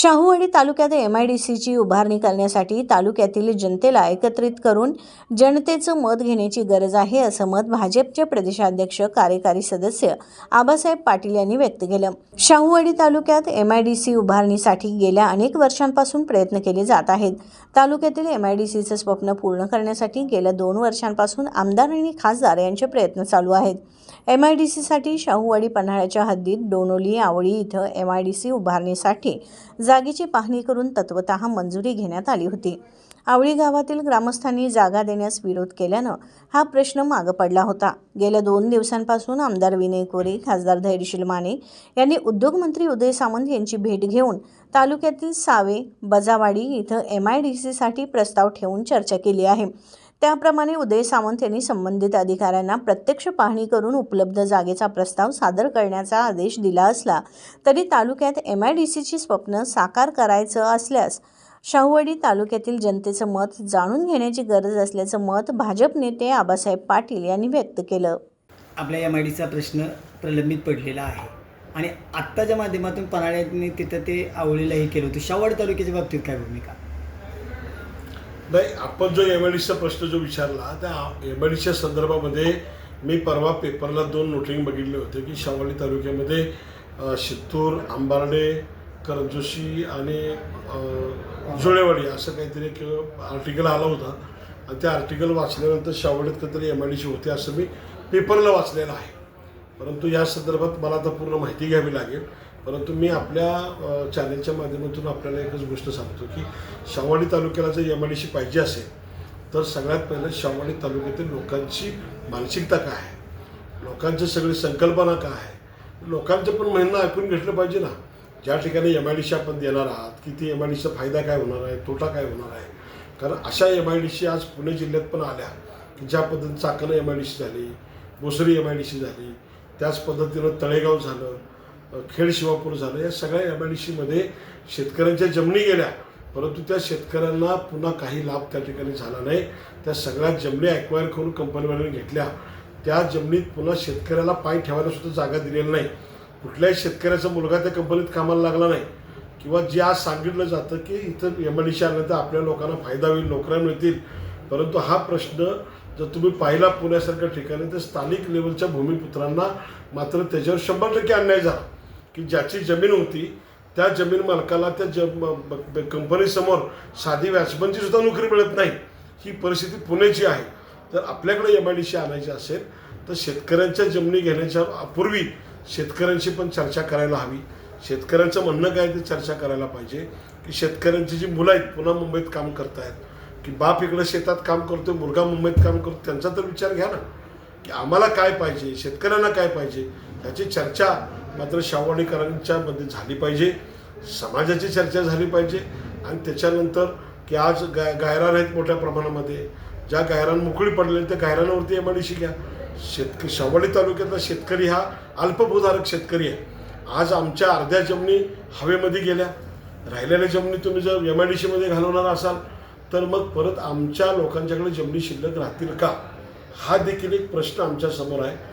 शाहूवाडी तालुक्यात M I D सीची उभारणी करण्यासाठी तालुक्यातील जनतेला एकत्रित करून जनतेचं मत घेण्याची गरज आहे असं मत भाजपचे प्रदेशाध्यक्ष कार्यकारी सदस्य आबासाहेब पाटील यांनी व्यक्त केलं. शाहूवाडी तालुक्यात एम आय डी सी उभारणीसाठी गेल्या अनेक वर्षांपासून प्रयत्न केले जात आहेत. तालुक्यातील एम आय डी सीचं स्वप्न पूर्ण करण्यासाठी गेल्या दोन वर्षांपासून आमदार आणि खासदार यांचे प्रयत्न चालू आहेत. एम आय डी सीसाठी शाहूवाडी पन्हाळ्याच्या हद्दीत डोनोली आवळी इथं एम आय डी सी उभारणीसाठी जागेची पाहणी करून तत्वत मंजुरी घेण्यात आली होती. आवळी गावातील ग्रामस्थांनी जागा देण्यास विरोध केल्यानं हा प्रश्न मागं पडला होता. गेल्या दोन दिवसांपासून आमदार विनय कोरे खासदार धैर्यशील माने यांनी उद्योगमंत्री उदय सामंत यांची भेट घेऊन तालुक्यातील सावे बजावाडी इथं एम आय डी सीसाठी प्रस्ताव ठेवून चर्चा केली आहे. त्याप्रमाणे उदय सामंत यांनी संबंधित अधिकाऱ्यांना प्रत्यक्ष पाहणी करून उपलब्ध जागेचा प्रस्ताव सादर करण्याचा आदेश दिला असला तरी तालुक्यात एम आय डी सीची स्वप्न साकार करायचं असल्यास शाहूवाडी तालुक्यातील जनतेचं मत जाणून घेण्याची गरज असल्याचं मत भाजप नेते आबासाहेब पाटील यांनी व्यक्त केलं. आपल्या एम आय डीचा प्रश्न प्रलंबित पडलेला आहे. आणि आत्ताच्या माध्यमातून पन्हाळ्याने तिथं ते आवळीलाही केलं होतं. शावड तालुक्याच्या बाबतीत काय भूमिका? नाही आपण जो एम आय डीचा प्रश्न जो विचारला त्या एम आय डीच्या संदर्भामध्ये मी परवा पेपरला दोन नोटिंग बघितले होते की शावली तालुक्यामध्ये शित्तूर आंबार्डे करंजोशी आणि जुळेवाडी असं काहीतरी एक आर्टिकल आला होता. आणि त्या आर्टिकल वाचल्यानंतर शावडीत काहीतरी एम आय डीची होते असं मी पेपरला वाचलेलं आहे. परंतु या संदर्भात मला आता पूर्ण माहिती घ्यावी लागेल. परंतु मी आपल्या चॅनलच्या माध्यमातून आपल्याला एकच गोष्ट सांगतो की शावडी तालुक्याला जर एम आय डी पाहिजे असेल तर सगळ्यात पहिलं शावडी तालुक्यातील लोकांची मानसिकता काय आहे? लोकांची सगळी संकल्पना काय आहे? लोकांचं पण म्हणणं ऐकून घेतलं पाहिजे ना. ज्या ठिकाणी एम आय डी आपण देणार आहात की ती एम आय डीचा फायदा काय होणार आहे तोटा काय होणार आहे? कारण अशा एम आय डी आज पुणे जिल्ह्यात पण आल्या की ज्या पद्धतीनं चाकणं एम आय डी झाली बोसरी एम आय डी झाली त्याच पद्धतीनं तळेगाव झालं खेड शिवापूर झालं. या सगळ्या एम आय डी सीमध्ये शेतकऱ्यांच्या जमिनी गेल्या. परंतु त्या शेतकऱ्यांना पुन्हा काही लाभ त्या ठिकाणी झाला नाही. त्या सगळ्या जमिनी ॲक्वायर करून कंपनीवाल्याने घेतल्या. त्या जमिनीत पुन्हा शेतकऱ्याला पाय ठेवायला सुद्धा जागा दिलेली नाही. कुठल्याही शेतकऱ्याचा मुलगा त्या कंपनीत कामाला लागला नाही. किंवा जे आज सांगितलं जातं की इथं एम आय डी आल्यानंतर आपल्या लोकांना फायदा होईल नोकऱ्या मिळतील. परंतु हा प्रश्न जर तुम्ही पाहिला पुण्यासारख्या ठिकाणी तर स्थानिक लेवलच्या भूमिपुत्रांना मात्र त्याच्यावर शंभर टक्के अन्याय झाला. की ज्याची जमीन होती त्या जमीन मालकाला त्या ज कंपनीसमोर साधी व्यासबंदची सुद्धा नोकरी मिळत नाही. ही परिस्थिती पुण्याची आहे. तर आपल्याकडे एम आय डी सी आणायची असेल तर शेतकऱ्यांच्या जमिनी घेण्याच्या पूर्वी शेतकऱ्यांशी पण चर्चा करायला हवी. शेतकऱ्यांचं म्हणणं काय ते चर्चा करायला पाहिजे. की शेतकऱ्यांची जी मुलं आहेत पुन्हा मुंबईत काम करतायत. की बाप इकडं शेतात काम करतो मुलगा मुंबईत काम करतो त्यांचा तर विचार घ्या ना. की आम्हाला काय पाहिजे शेतकऱ्यांना काय पाहिजे याची चर्चा मात्र शावणीकरांच्या मध्ये झाली पाहिजे समाजाची चर्चा झाली पाहिजे आणि त्याच्यानंतर की आज गाय गायरान आहेत मोठ्या प्रमाणामध्ये. ज्या गायरान मोकळी पडलेली त्या गायरानावरती एम आय घ्या शेतकरी शावडी तालुक्यातला शेतकरी हा अल्पभूधारक शेतकरी आहे. आज आमच्या अर्ध्या जमिनी हवेमध्ये गेल्या. राहिलेल्या जमिनी तुम्ही जर एम आय डी सीमध्ये घालवणार असाल तर मग परत आमच्या लोकांच्याकडे जमिनी शिल्लक राहतील का? हा देखील एक प्रश्न आमच्यासमोर आहे.